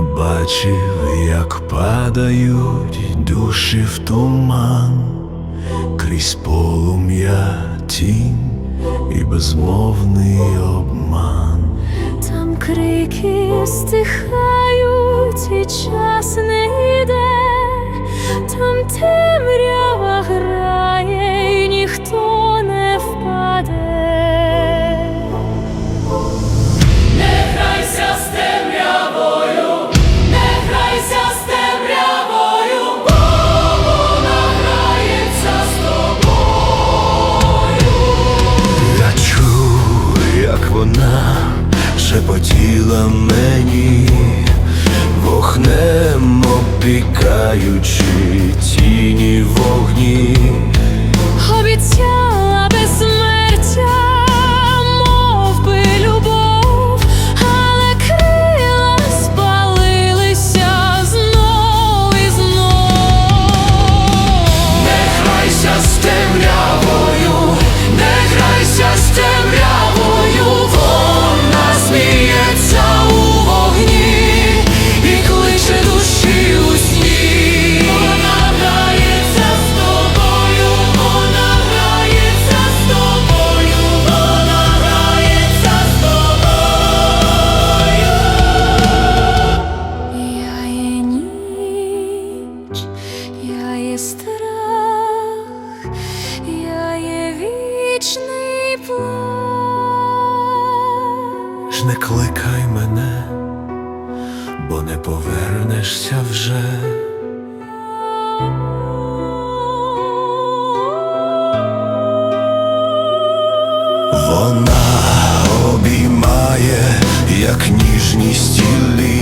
Бачив, як падають душі в туман, крізь полум'я тінь і безмовний обман. Там крики стихають, і час не йде, там темрява шепотіла мені, вогнем опікаючи тіні вогні. не кликай мене, бо не повернешся вже. Вона обіймає, як ніжність тілі.